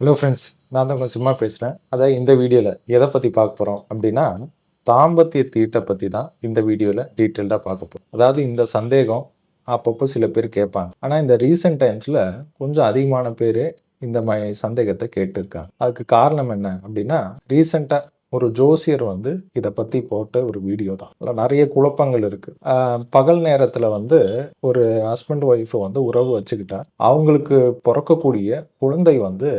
Hello friends நான் தான் உங்கள் சும்மா பேசுகிறேன் அதாவது இந்த வீடியோவில் எதை பற்றி பார்க்க போகிறோம் அப்படின்னா தாம்பத்திய தீட்டை பற்றி தான் இந்த வீடியோவில் டீட்டெயில்டாக பார்க்க போகிறோம் அதாவது இந்த சந்தேகம் அப்பப்போ சில பேர் கேட்பாங்க. ஆனால் இந்த ரீசெண்ட் டைம்ஸில் கொஞ்சம் அதிகமான பேர் இந்த மாதிரி சந்தேகத்தை கேட்டிருக்காங்க. அதுக்கு காரணம் என்ன அப்படின்னா ரீசெண்டாக ஒரு ஜோசியர் வந்து இதை பற்றி போட்ட ஒரு வீடியோ தான். நிறைய குழப்பங்கள் இருக்குது பகல் நேரத்தில் வந்து ஒரு ஹஸ்பண்ட் ஒய்ஃபை வந்து உறவு வச்சுக்கிட்டா அவங்களுக்கு பிறக்கக்கூடிய குழந்தை வந்து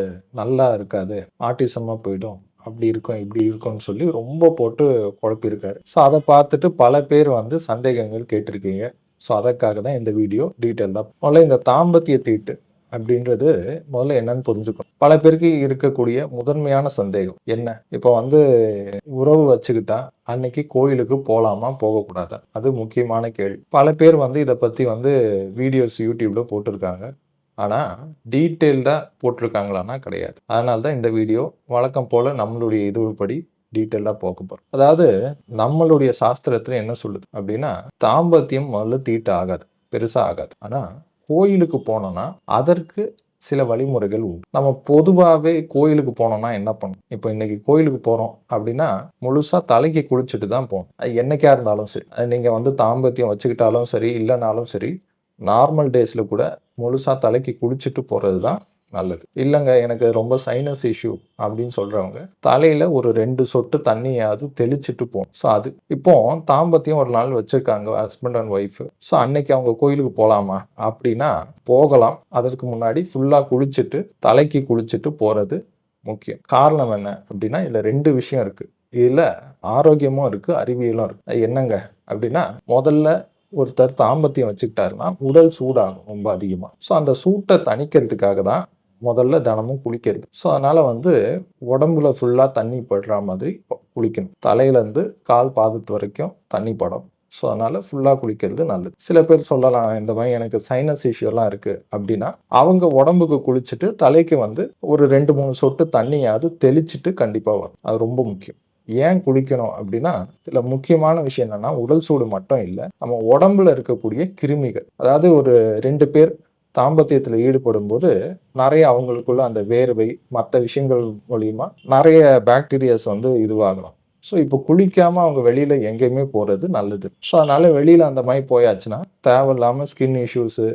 நல்லா இருக்காது. ஆட்டிசமாக போயிடும். அப்படி இருக்கும் இப்படி இருக்கும்னு சொல்லி ரொம்ப போட்டு குழப்பியிருக்காரு. ஸோ அதை பார்த்துட்டு பல பேர் வந்து சந்தேகங்கள் கேட்டிருக்கீங்க. ஸோ அதற்காக தான் இந்த வீடியோ டீட்டெயிலாக முதல்ல இந்த தாம்பத்திய தீட்டு அப்படின்றது முதல்ல என்னன்னு புரிஞ்சுக்கணும். பல பேருக்கு இருக்கக்கூடிய முதன்மையான சந்தேகம் என்ன? இப்போ வந்து உறவு வச்சுக்கிட்டா அன்னைக்கு கோயிலுக்கு போகலாமா போகக்கூடாதா? அது முக்கியமான கேள்வி. பல பேர் வந்து இதை பற்றி வந்து வீடியோஸ் யூடியூப்ல போட்டிருக்காங்க. ஆனால் டீட்டெயில்டாக போட்டிருக்காங்களான்னா கிடையாது. அதனால தான் இந்த வீடியோ வழக்கம் போல் நம்மளுடைய இதுபடி டீட்டெயிலாக போக போகிறோம் அதாவது நம்மளுடைய சாஸ்திரத்தில் என்ன சொல்லுது அப்படின்னா தாம்பத்தியம் முதல்ல தீட்டு ஆகாது பெருசாக ஆகாது. ஆனால் கோயிலுக்கு போனோம்னா அதற்கு சில வழிமுறைகள் உண்டு. நம்ம பொதுவாகவே கோயிலுக்கு போனோம்னா என்ன பண்ணணும்? இப்போ இன்னைக்கு கோயிலுக்கு போகிறோம் அப்படின்னா முழுசாக தலைக்கு குளிச்சுட்டு தான் போகணும். அது என்னைக்கா இருந்தாலும் சரி. அது நீங்கள் வந்து தாம்பத்தியம் வச்சுக்கிட்டாலும் சரி இல்லைனாலும் சரி நார்மல் டேஸில் கூட முழுசாக தலைக்கு குளிச்சுட்டு போகிறது தான் நல்லது. இல்லைங்க எனக்கு ரொம்ப சைனஸ் இஷ்யூ அப்படின்னு சொல்கிறவங்க தலையில் ஒரு ரெண்டு சொட்டு தண்ணியாவது தெளிச்சிட்டு போகும் ஸோ அது இப்போ தாம்பத்தியம் ஒரு நாள் வச்சுருக்காங்க ஹஸ்பண்ட் அண்ட் ஒய்ஃபு ஸோ அன்னைக்கு அவங்க கோயிலுக்கு போகலாமா அப்படின்னா போகலாம். அதற்கு முன்னாடி ஃபுல்லாக குளிச்சுட்டு தலைக்கு குளிச்சுட்டு போகிறது முக்கியம். காரணம் என்ன அப்படின்னா இதில் ரெண்டு விஷயம் இருக்குது இதில் ஆரோக்கியமும் இருக்குது அறிவியலும் இருக்குது என்னங்க அப்படின்னா முதல்ல ஒருத்தர் தாம்பத்தியம் வச்சுக்கிட்டாருன்னா உடல் சூடாகும் ரொம்ப அதிகமாக ஸோ அந்த சூட்டை தணிக்கிறதுக்காக தான் முதல்ல தினமும் குளிக்கிறது. ஸோ அதனால் வந்து உடம்புல ஃபுல்லாக தண்ணி படுற மாதிரி குளிக்கணும். தலையிலேருந்து கால் பாதத்து வரைக்கும் தண்ணி படும். ஸோ அதனால் ஃபுல்லாக குளிக்கிறது நல்லது. சில பேர் சொல்லலாம் இந்த மாதிரி எனக்கு சைனஸ் இஷ்யூலாம் இருக்குது அப்படின்னா அவங்க உடம்புக்கு குளிச்சுட்டு தலைக்கு வந்து ஒரு ரெண்டு மூணு சொட்டு தண்ணியாவது தெளிச்சிட்டு கண்டிப்பாக வரும். அது ரொம்ப முக்கியம். ஏன் குளிக்கணும் அப்படின்னா இதில் முக்கியமான விஷயம் என்னென்னா உடல் சூடு மட்டும் இல்லை நம்ம உடம்புல இருக்கக்கூடிய கிருமிகள். அதாவது ஒரு ரெண்டு பேர் தாம்பத்தியத்தில் ஈடுபடும் போது நிறைய அவங்களுக்குள்ள அந்த வேர்வை மற்ற விஷயங்கள் மூலியமா நிறைய பாக்டீரியாஸ் வந்து இதுவாகலாம். ஸோ இப்போ குளிக்காம அவங்க வெளியில எங்கேயுமே போறது நல்லது. ஸோ அதனால வெளியில அந்த மாதிரி போயாச்சுன்னா தேவையில்லாமல் ஸ்கின் இஷ்யூஸு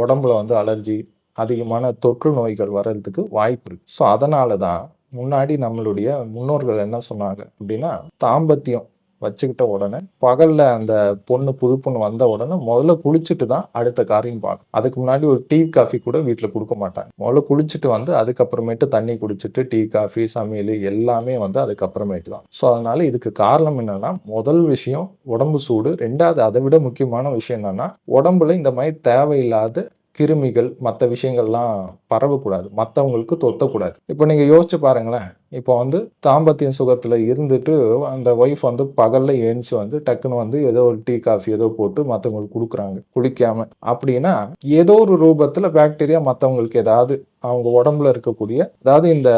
உடம்புல வந்து அலர்ஜி அதிகமான தொற்று நோய்கள் வர்றதுக்கு வாய்ப்பு இருக்கு. ஸோ அதனால தான் முன்னாடி நம்மளுடைய முன்னோர்கள் என்ன சொன்னாங்க அப்படின்னா தாம்பத்தியம் வச்சுக்கிட்ட உடனே பகல்ல அந்த பொண்ணு புது பொண்ணு வந்த உடனே முதல்ல குளிச்சுட்டு தான் அடுத்த காரியம் பார்க்கும் அதுக்கு முன்னாடி ஒரு டீ காஃபி கூட வீட்டில் கொடுக்க மாட்டாங்க. முதல்ல குளிச்சுட்டு வந்து அதுக்கப்புறமேட்டு தண்ணி குடிச்சிட்டு டீ காஃபி சமையல் எல்லாமே வந்து அதுக்கப்புறமேட்டு தான். ஸோ அதனால இதுக்கு காரணம் என்னன்னா முதல் விஷயம் உடம்பு சூடு. ரெண்டாவது அதை விட முக்கியமான விஷயம் என்னன்னா உடம்புல இந்த மாதிரி தேவையில்லாத கிருமிகள் மற்ற விஷயங்கள்லாம் பரவக்கூடாது. மற்றவங்களுக்கு தொத்தக்கூடாது. இப்போ நீங்கள் யோசிச்சு பாருங்களேன். இப்போ வந்து தாம்பத்தியம் சுகத்தில் இருந்துட்டு அந்த ஒய்ஃப் வந்து பகலில் எழுந்துச்சு வந்து டக்குன்னு வந்து ஏதோ ஒரு டீ காஃபி ஏதோ போட்டு மற்றவங்களுக்கு கொடுக்குறாங்க. குளிக்காம. அப்படின்னா ஏதோ ஒரு ரூபத்தில் பாக்டீரியா மற்றவங்களுக்கு ஏதாவது அவங்க உடம்புல இருக்கக்கூடிய அதாவது இந்த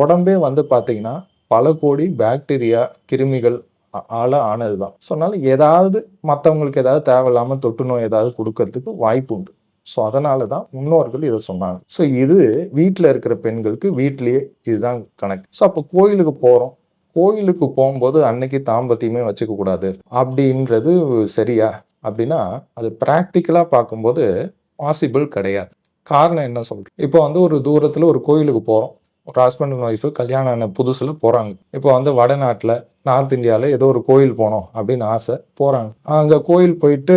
உடம்பே வந்து பார்த்தீங்கன்னா பல கோடி பாக்டீரியா கிருமிகள் ஆள ஆனது தான் ஸோ அதனால் ஏதாவது மற்றவங்களுக்கு ஏதாவது தேவையில்லாமல் தொற்று நோய் ஏதாவது கொடுக்கறதுக்கு வாய்ப்பு உண்டு. ஸோ அதனால தான் முன்னோர்கள் இதை சொன்னாங்க. ஸோ இது வீட்டில் இருக்கிற பெண்களுக்கு வீட்லேயே இதுதான் கணக்கு. ஸோ அப்போ கோயிலுக்கு போகிறோம் கோயிலுக்கு போகும்போது அன்னைக்கு தாம்பத்தியமே வச்சுக்க கூடாது. அப்படின்றது சரியா? அப்படின்னா அது ப்ராக்டிக்கலாக பார்க்கும்போது பாசிபிள் கிடையாது. காரணம் என்ன சொல்கிறேன் இப்போ வந்து ஒரு தூரத்தில் ஒரு கோயிலுக்கு போகிறோம் ஒரு ஹஸ்பண்ட் அண்ட் ஒய்ஃபு கல்யாணம் ஆன புதுசில் போகிறாங்க இப்போ வந்து வடநாட்டில் நார்த் இந்தியாவில் ஏதோ ஒரு கோயில் போகணும் அப்படின்னு ஆசை போகிறாங்க அங்கே கோயில் போயிட்டு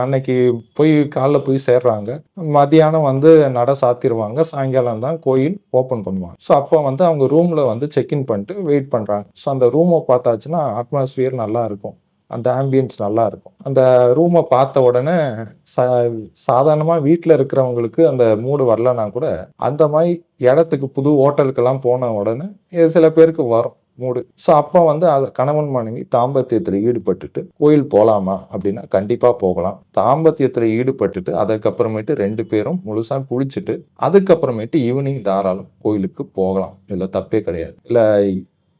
அன்னைக்கு போய் காலைல போய் சேர்றாங்க. மதியானம் வந்து நட சாத்திடுவாங்க சாயங்காலம் தான் கோயில் ஓப்பன் பண்ணுவாங்க. ஸோ அப்போ வந்து அவங்க ரூமில் வந்து செக்இன் பண்ணிட்டு வெயிட் பண்ணுறாங்க ஸோ அந்த ரூமை பார்த்தாச்சுன்னா அட்மாஸ்பியர் நல்லா இருக்கும். அந்த ஆம்பியன்ஸ் நல்லா இருக்கும் அந்த ரூமை பார்த்த உடனே சா சாதாரணமாக வீட்டில் இருக்கிறவங்களுக்கு அந்த மூடு வரலன்னா கூட அந்த மாதிரி இடத்துக்கு புது ஹோட்டலுக்கெல்லாம் போன உடனே சில பேருக்கு வரும் மூடு ஸோ அப்போ வந்து அது கணவன் மனைவி தாம்பத்தியத்தில் ஈடுபட்டுட்டு கோயில் போகலாமா அப்படின்னா கண்டிப்பாக போகலாம். தாம்பத்தியத்தில் ஈடுபட்டுட்டு அதுக்கப்புறமேட்டு ரெண்டு பேரும் முழுசாக குளிச்சுட்டு அதுக்கப்புறமேட்டு ஈவினிங் தாராளம் கோயிலுக்கு போகலாம். இதில் தப்பே கிடையாது. இல்லை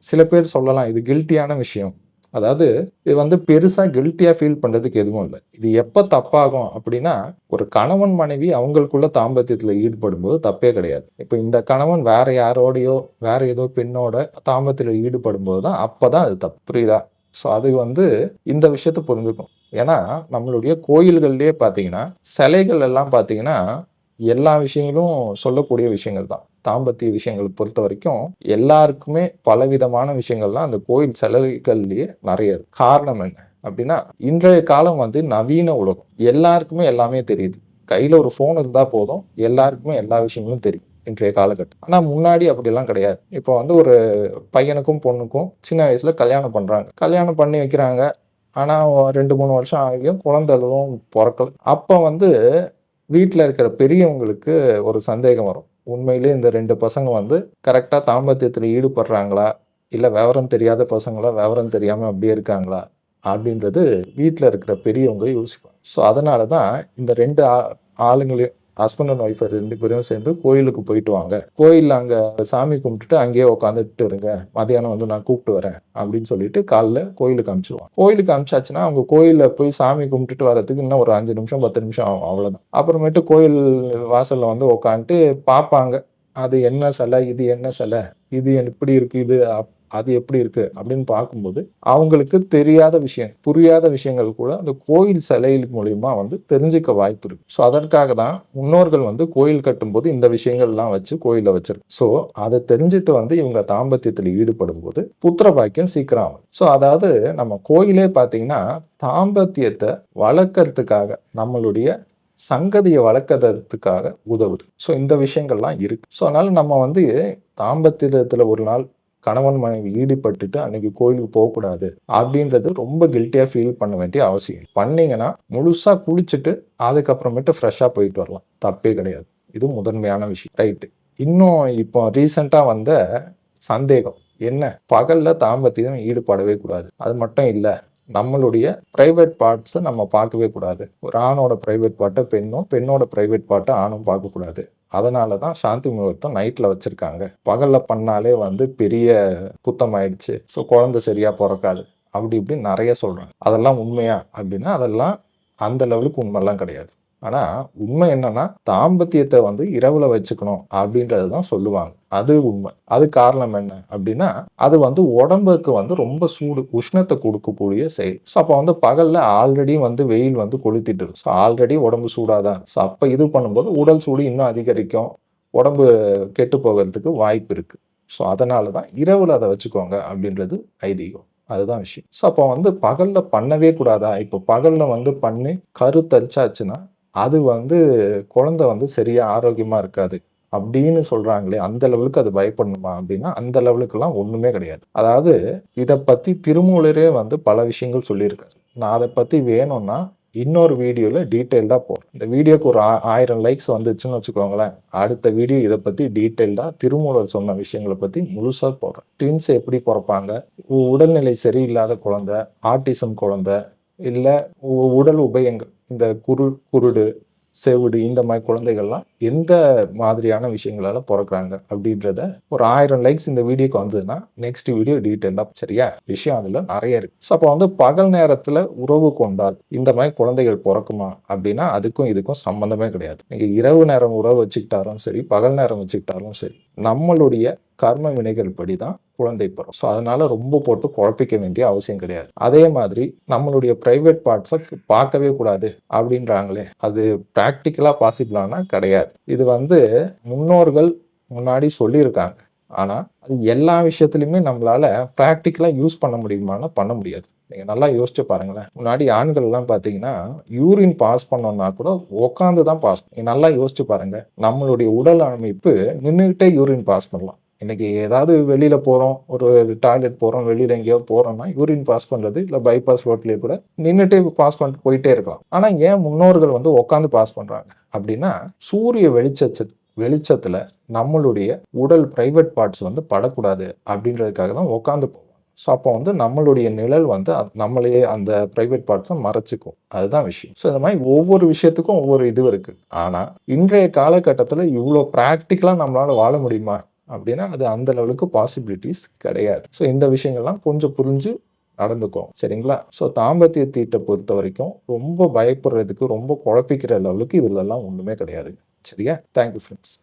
சில பேர் சொல்லலாம் இது கில்ட்டியான விஷயம். அதாவது இது வந்து பெருசாக கில்ட்டியாக ஃபீல் பண்ணுறதுக்கு எதுவும் இல்லை. இது எப்போ தப்பாகும் அப்படின்னா ஒரு கணவன் மனைவி அவங்களுக்குள்ள தாம்பத்தியத்தில் ஈடுபடும் போது தப்பே கிடையாது. இப்போ இந்த கணவன் வேற யாரோடையோ வேற ஏதோ பெண்ணோட தாம்பத்தியத்துல ஈடுபடும் போது தான் அப்பதான் அது தப்பு. புரியுதா? ஸோ அது வந்து இந்த விஷயத்தை புரிஞ்சுக்கும். ஏன்னா நம்மளுடைய கோயில்கள்லேயே பார்த்தீங்கன்னா சிலைகள் எல்லாம் பார்த்தீங்கன்னா எல்லா விஷயங்களும் சொல்லக்கூடிய விஷயங்கள் தான். தாம்பத்திய விஷயங்களை பொறுத்த வரைக்கும் எல்லாருக்குமே பலவிதமான விஷயங்கள்லாம் அந்த கோயில் செலவுகள்லேயே நிறைய இருக்கு. காரணம் என்ன அப்படின்னா இன்றைய காலம் வந்து நவீன உலகம். எல்லாருக்குமே எல்லாமே தெரியுது. கையில் ஒரு ஃபோன் இருந்தால் போதும். எல்லாருக்குமே எல்லா விஷயங்களும் தெரியும் இன்றைய காலகட்டம். ஆனால் முன்னாடி அப்படிலாம் கிடையாது. இப்போ வந்து ஒரு பையனுக்கும் பொண்ணுக்கும் சின்ன வயசில் கல்யாணம் பண்ணுறாங்க கல்யாணம் பண்ணி வைக்கிறாங்க. ஆனால் ரெண்டு மூணு வருஷம் ஆகியும் குழந்தைகளும் பிறக்கல. அப்போ வந்து வீட்டில் இருக்கிற பெரியவங்களுக்கு ஒரு சந்தேகம் வரும். உண்மையிலே இந்த ரெண்டு பசங்க வந்து கரெக்டாக தாம்பத்தியத்தில் ஈடுபடுறாங்களா? இல்லை விவரம் தெரியாத பசங்களா? விவரம் தெரியாமல் அப்படியே இருக்காங்களா? அப்படின்றது வீட்டில் இருக்கிற பெரியவங்க யோசிப்பாங்க. ஸோ அதனால தான் இந்த ரெண்டு ஆ- ஆளுங்களையும் ஹஸ்பண்ட் அண்ட் ஒய்ஃப் ரெண்டு பேரும் சேர்ந்து கோயிலுக்கு போயிட்டு வாங்க. கோயிலில் அங்கே சாமி கும்பிட்டுட்டு அங்கேயே உட்காந்துட்டு இருங்க. மதியானம் வந்து நான் கூப்பிட்டு வரேன் அப்படின்னு சொல்லிட்டு காலைல கோயிலுக்கு அனுப்பிச்சிடுவாங்க கோயிலுக்கு அமிச்சாச்சுன்னா அவங்க கோயிலில் போய் சாமி கும்பிட்டுட்டு வரதுக்கு இன்னும் ஒரு அஞ்சு நிமிஷம் பத்து நிமிஷம் ஆகும். அவ்வளோதான் அப்புறமேட்டு கோயில் வாசலில் வந்து உட்காந்துட்டு பார்ப்பாங்க. அது என்ன சிலை இது என்ன சிலை இது இப்படி இருக்குது இது அப்- அது எப்படி இருக்கு அப்படின்னு பார்க்கும்போது அவங்களுக்கு தெரியாத விஷயம் புரியாத விஷயங்கள் கூட அந்த கோயில் சிலையில் மூலயமா வந்து தெரிஞ்சுக்க வாய்ப்பு இருக்கு. ஸோ அதற்காக தான் முன்னோர்கள் வந்து கோயில் கட்டும்போது இந்த விஷயங்கள்லாம் வச்சு கோயிலில் வச்சிருக்கு ஸோ அதை தெரிஞ்சுட்டு வந்து இவங்க தாம்பத்தியத்தில் ஈடுபடும் போது புத்திர பாக்கியம் சீக்கிரம் ஆகும். ஸோ அதாவது நம்ம கோயிலே பார்த்தீங்கன்னா தாம்பத்தியத்தை வளர்க்கறதுக்காக நம்மளுடைய சங்கதியை வளர்க்கறதுக்காக உதவுது. ஸோ இந்த விஷயங்கள்லாம் இருக்கு. ஸோ அதனால நம்ம வந்து தாம்பத்தியத்தில் ஒரு நாள் கணவன் மனைவி ஈடுபட்டுட்டு அன்னைக்கு கோயிலுக்கு போகக்கூடாது அப்படின்றது ரொம்ப கில்ட்டியாக ஃபீல் பண்ண வேண்டிய அவசியம். பண்ணீங்கன்னா முழுசாக குளிச்சுட்டு அதுக்கப்புறமேட்டு ஃப்ரெஷ்ஷாக போயிட்டு வரலாம். தப்பே கிடையாது. இது முதன்மையான விஷயம். ரைட்டு இன்னும் இப்போ ரீசெண்டாக வந்த சந்தேகம். என்ன? பகல்ல தாம்பத்தியம் ஈடுபடவே கூடாது. அது மட்டும் இல்லை. நம்மளுடைய பிரைவேட் பார்ட்ஸை நம்ம பார்க்கவே கூடாது. ஒரு ஆணோட பிரைவேட் பார்ட்டை பெண்ணும் பெண்ணோட பிரைவேட் பார்ட்டை ஆணும் பார்க்கக்கூடாது அதனால தான் சாந்தி முகூர்த்தம் நைட்டில் வச்சுருக்காங்க. பகலில் பண்ணாலே வந்து பெரிய குத்தம் ஆயிடுச்சு ஸோ குழந்தை சரியாக பிறக்காது. அப்படி இப்படி நிறைய சொல்கிறாங்க அதெல்லாம் உண்மையா? அப்படின்னா அதெல்லாம் அந்த லெவலுக்கு உண்மைலாம் கிடையாது. ஆனால் உண்மை என்னன்னா தாம்பத்தியத்தை வந்து இரவுல வச்சுக்கணும் அப்படின்றது தான் சொல்லுவாங்க. அது உண்மை. அது காரணம் என்ன அப்படின்னா அது வந்து உடம்புக்கு வந்து ரொம்ப சூடு உஷ்ணத்தை கொடுக்கக்கூடிய செயல். ஸோ அப்போ வந்து பகல்ல ஆல்ரெடி வந்து வெயில் வந்து கொளுத்திட்டு இருக்கும் ஸோ ஆல்ரெடி உடம்பு சூடாதான் ஸோ அப்போ இது பண்ணும்போது உடல் சூடு இன்னும் அதிகரிக்கும். உடம்பு கெட்டு போகிறதுக்கு வாய்ப்பு இருக்கு. ஸோ அதனால தான் இரவுல அதை வச்சுக்கோங்க அப்படின்றது ஐதீகம். அதுதான் விஷயம். ஸோ அப்போ வந்து பகல்ல பண்ணவே கூடாதா? இப்போ பகல்ல வந்து பண்ணி கரு தரிச்சாச்சுன்னா அது வந்து குழந்தை வந்து சரியாக ஆரோக்கியமாக இருக்காது அப்படின்னு சொல்கிறாங்களே அந்த லெவலுக்கு அது பயப்படணுமா அப்படின்னா அந்த லெவலுக்குலாம் ஒன்றுமே கிடையாது. அதாவது இதை பற்றி திருமூலரே வந்து பல விஷயங்கள் சொல்லியிருக்காரு. நான் அதை பற்றி வேணும்னா இன்னொரு வீடியோவில் டீட்டெயில்டாக போடுறேன் இந்த வீடியோக்கு ஒரு ஆ- ஆயிரம் லைக்ஸ் வந்துச்சுன்னு வச்சுக்கோங்களேன். அடுத்த வீடியோ இதை பற்றி டீட்டெயில்டாக திருமூலர் சொன்ன விஷயங்களை பற்றி முழுசாக போடுறேன். ட்வின்ஸ் எப்படி பிறப்பாங்க? உடல்நிலை சரியில்லாத குழந்தை ஆர்டிசம் குழந்தை இல்லை உடல் உபயங்கள் இந்த குரு குருடு செவிடு இந்த மாதிரி குழந்தைகள்லாம் எந்த மாதிரியான விஷயங்களால பிறக்கிறாங்க அப்படின்றத ஒரு ஆயிரம் லைக்ஸ் இந்த வீடியோக்கு வந்ததுன்னா நெக்ஸ்ட் வீடியோ டீட்டெயிலாக சரியா? விஷயம் அதில் நிறைய இருக்கு. ஸோ அப்போ வந்து பகல் நேரத்தில் உறவு கொண்டால் இந்த மாதிரி குழந்தைகள் பிறக்குமா அப்படின்னா அதுக்கும் இதுக்கும் சம்மந்தமே கிடையாது. நீங்கள் இரவு நேரம் உறவு வச்சுக்கிட்டாலும் சரி பகல் நேரம் வச்சுக்கிட்டாலும் சரி நம்மளுடைய கர்ம வினைகள் படி தான் குழந்தை பெறும் ஸோ அதனால ரொம்ப போட்டு குழப்பிக்க வேண்டிய அவசியம் கிடையாது. அதே மாதிரி நம்மளுடைய பிரைவேட் பார்ட்ஸை பார்க்கவே கூடாது அப்படின்றாங்களே. அது ப்ராக்டிக்கலாக பாசிபிளானா கிடையாது. இது வந்து முன்னோர்கள் முன்னாடி சொல்லியிருக்காங்க. ஆனால் அது எல்லா விஷயத்துலையுமே நம்மளால ப்ராக்டிக்கலாக யூஸ் பண்ண முடியுமானா பண்ண முடியாது. நீங்கள் நல்லா யோசிச்சு பாருங்களேன். முன்னாடி ஆண்கள்லாம் பார்த்தீங்கன்னா யூரின் பாஸ் பண்ணோம்னா கூட உட்காந்து தான் பாஸ் நீங்கள் நல்லா யோசிச்சு பாருங்க. நம்மளுடைய உடல் அமைப்பு நின்றுக்கிட்டே யூரின் பாஸ் பண்ணலாம். இன்னைக்கு ஏதாவது வெளியில் போகிறோம் ஒரு டாய்லெட் போகிறோம் வெளியில் எங்கேயோ போகிறோம்னா யூரின் பாஸ் பண்ணுறது இல்லை பைபாஸ் ரோட்லேயே கூட நின்றுட்டே பாஸ் பண்ணிட்டு போயிட்டே இருக்கலாம். ஆனால் ஏன் முன்னோர்கள் வந்து உட்காந்து பாஸ் பண்ணுறாங்க அப்படின்னா சூரிய வெளிச்ச வெளிச்சத்தில் நம்மளுடைய உடல் ப்ரைவேட் பார்ட்ஸ் வந்து படக்கூடாது அப்படின்றதுக்காக தான் உட்காந்து போவோம். ஸோ அப்போ வந்து நம்மளுடைய நிழல் வந்து நம்மளையே அந்த ப்ரைவேட் பார்ட்ஸை மறைச்சிக்கும். அதுதான் விஷயம். ஸோ இந்த மாதிரி ஒவ்வொரு விஷயத்துக்கும் ஒவ்வொரு இது இருக்குது ஆனால் இன்றைய காலகட்டத்தில் இவ்வளோ ப்ராக்டிக்கலாக நம்மளால் வாழ முடியுமா? அப்படின்னா அது அந்த லெவலுக்கு பாசிபிலிட்டிஸ் கிடையாது. ஸோ இந்த விஷயங்கள்லாம் கொஞ்சம் புரிஞ்சு நடந்துக்கும் சரிங்களா? ஸோ தாம்பத்திய தீட்டை பொறுத்த வரைக்கும் ரொம்ப பயப்படுறதுக்கு ரொம்ப குழப்பிக்கிற லெவலுக்கு இதுலலாம் ஒன்றுமே கிடையாது. சரியா? Thank you friends